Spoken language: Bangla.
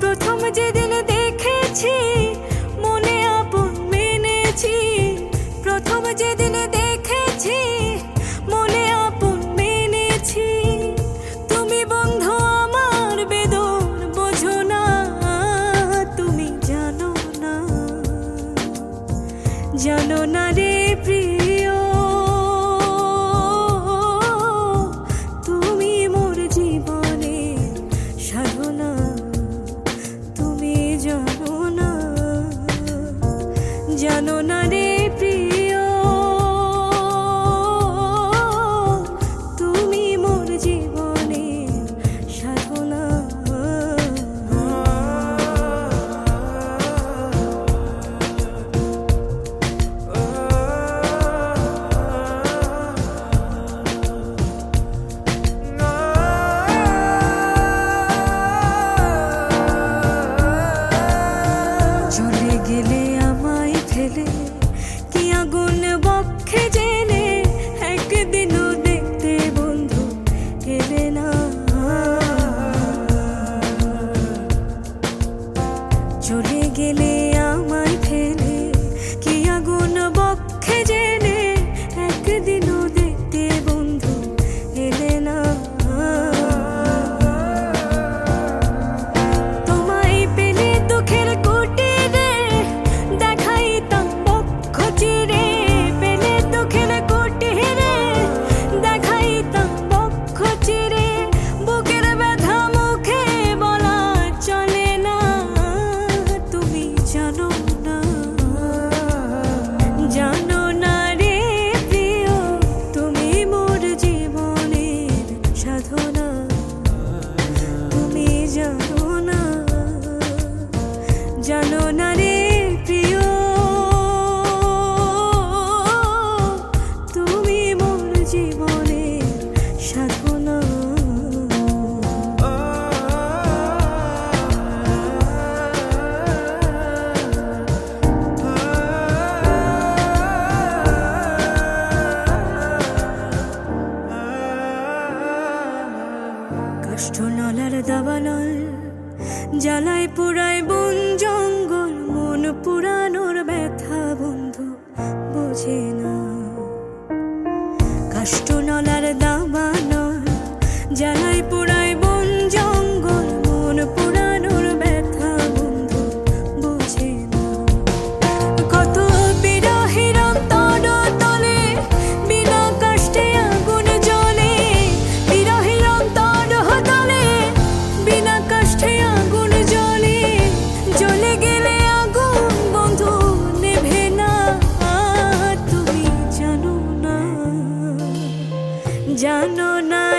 প্রথম যেদিন দেখেছি জানো না রে প্রিয় তুমি মোর জীবনে সাধনা তুমি জানো না জানো না গেলে জানো না রে প্রিয়। তুমি মোর জীবনে সাধনা কষ্ট নলার দাবানল জ্বালায় পোড়ায় বন জানো না